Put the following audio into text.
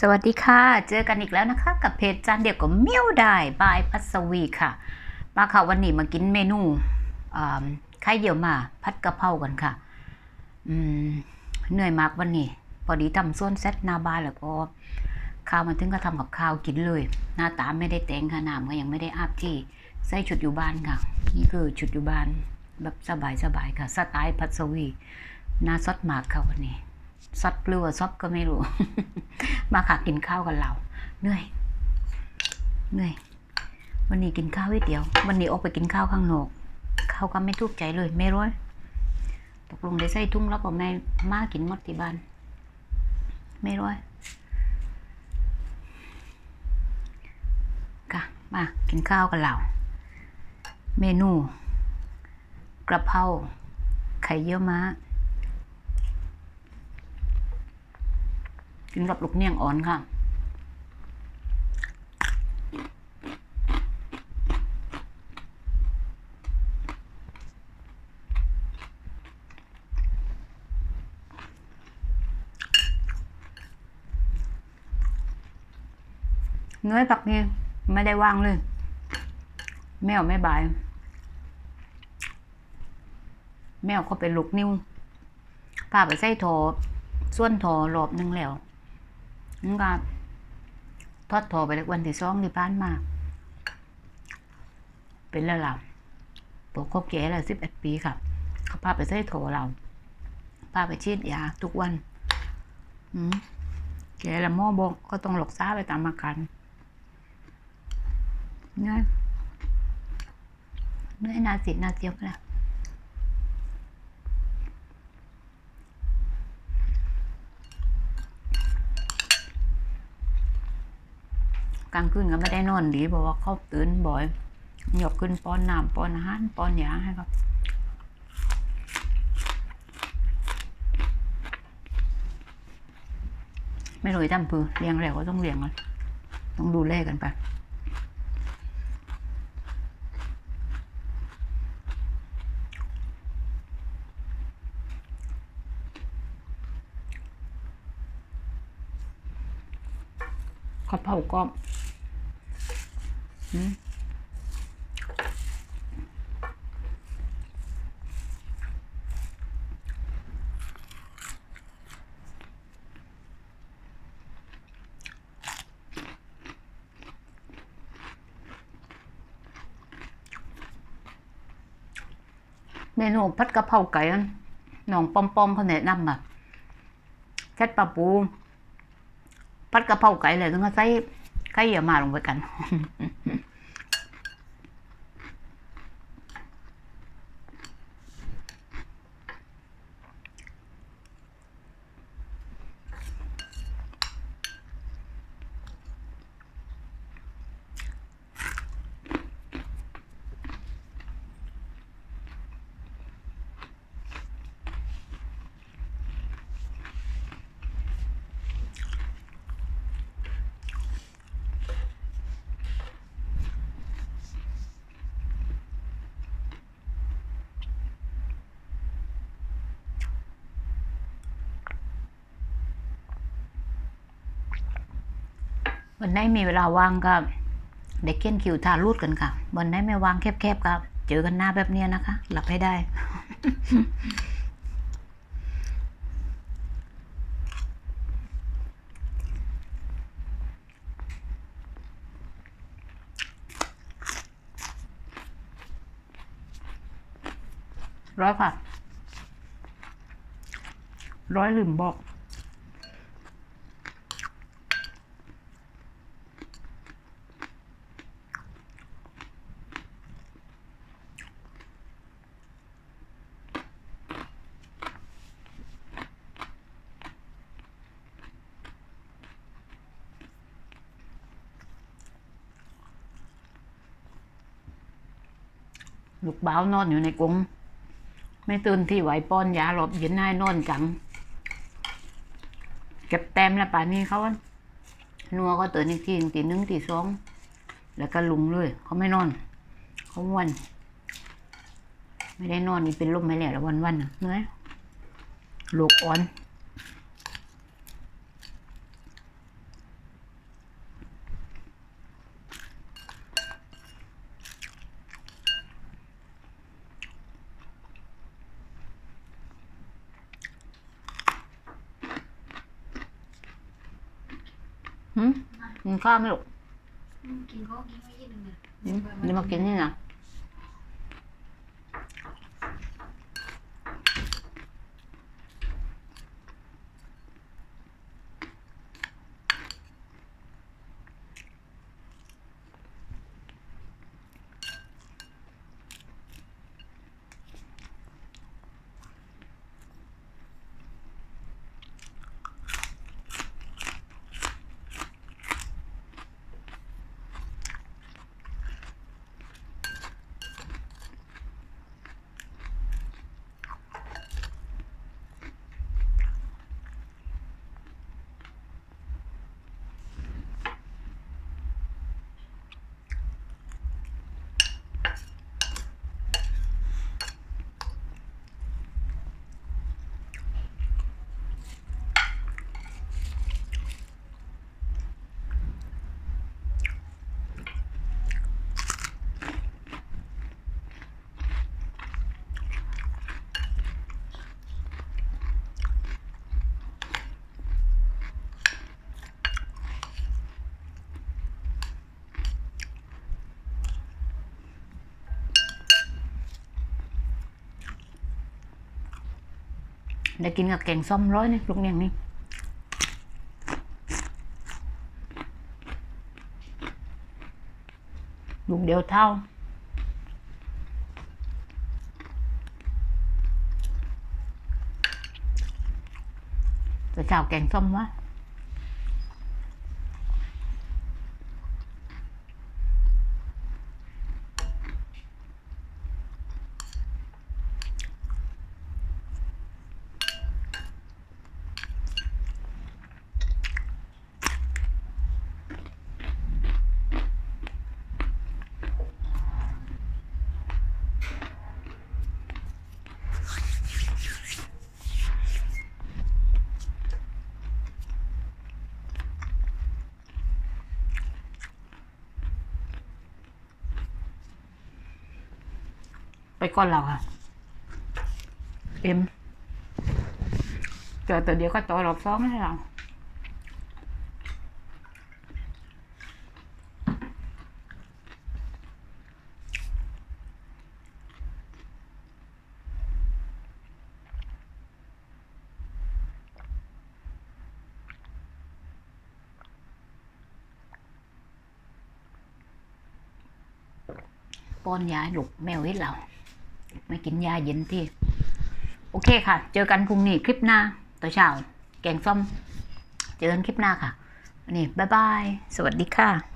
สวัสดีค่ะ เจอกันอีกแล้วนะคะ กับเพจจานเดียวกับเมี่ยวได้บายพัสวีค่ะ มาค่ะวันนี้มากินเมนูไข่เยี่ยวมาพัดกะเพรากันค่ะอืมเหนื่อยมากวันนี้ พอดีทำส้วนเซตนาบานแล้วก็ข้าวมาถึงก็ทำกับข้าวกินเลย หน้าตาไม่ได้แต่งค่ะน้ำก็ยังไม่ได้อาบที่ใส่ชุดอยู่บ้านค่ะ นี่คือชุดอยู่บ้านแบบสบายๆค่ะ สไตล์พัสวีหน้าซดมากค่ะวันนี้ ซดหรือว่าซบก็ไม่รู้ มาค่ะกินข้าวกันเราเหนื่อยเหนื่อย วันนี้กินข้าวไว้เดียว วันนี้ออกไปกินข้าวข้างนอกข้าวก็ไม่ถูกใจเลยไม่ร้อยตกลงได้ใส่ทุ่งแล้วก็แม่มากินมดที่บ้านไม่ร้อยค่ะมากินข้าวกันเราเมนูกระเพราไข่เยี่ยวม้า กินกับลูกเนียงอ่อนค่ะเนื้อผักนี่ไม่ได้ว่างเลย แมวไม่บาย แมวเขาเป็นลูกนิ้วพาไปใส่โถส่วนโถรอบหนึงแล้ว นั่นก็ทอดถอไปเลยวันที่สองที่ผ่านมา เป็นแล้วล่ะตัวครบแก่แล้วสิบเอ็ดปีค่ะเขาพาไปใส่โถเราพาไปฉีดยาทุกวัน อืมแก่ละหม้อบอกก็ต้องหลอกซ่าไปตามอาการเนี่ยเนื้อนาสินาเจียวละ กลางคืนก็ไม่ได้นอนดีเพราะว่าเขาตื่นบ่อยหยกขึ้นป้อนน้ำป้อนอาหารป้อนยาให้ครับไม่รู้จะทำพือเลี้ยงแล้วก็ต้องเลี้ยงกันต้องดูแลกันไปกะเพราก็ เมนูผัดกะเพราไก่อันน้องปอมปอมเขาแนะนำอะแค่ปลาปูพัดกะเพราไก่เลยต้องใส่ไข่เยี่ยวมาลงไปกัน วันไหนมีเวลาว่างก็เด็กเขียนคิวทารูดกันค่ะ วันไหนไม่ว่างแคบๆก็เจอกันหน้าแบบเนี้ยนะคะ หลับให้ได้ร้อยค่ะ ร้อยลืมบอก ลูกบ้าวนอนอยู่ในกรงไม่ตื่นที่ไหวป้อนยาหลบเย็นให้นอนจัง เก็บแต้มแล้วป่านนี้เขานัวก็ตื่นอีกทีตีหนึ่งตีสองแล้วก็ลุงเลย เขาไม่นอน เขาวัน ไม่ได้นอนนี่เป็นลมไม่แล้ววันวันนะเหนื่อยลูกอ่อน หืมกินข้าวไหมลูกอืมกินก็กินไม่ยี่หนึ่งเนี่ยหืมเดี๋ยวมากินนี่นะ ได้กินกับแกงส้มร้อยนี่ลูกเนียงนี่ลูกเดียวเท่า จะชาวแกงส้มวะ ก่อนเราค่ะ เอ็มเจอแต่เดียวก็ต่อรอบสองให้เราป้อนยาหลูกแมวให้เรา ไม่กินยาเย็นที่ โอเคค่ะ เจอกันพรุ่งนี้คลิปหน้าต่อเช้า แกงส้ม เจอกันคลิปหน้าค่ะนี่บ๊ายบาย สวัสดีค่ะ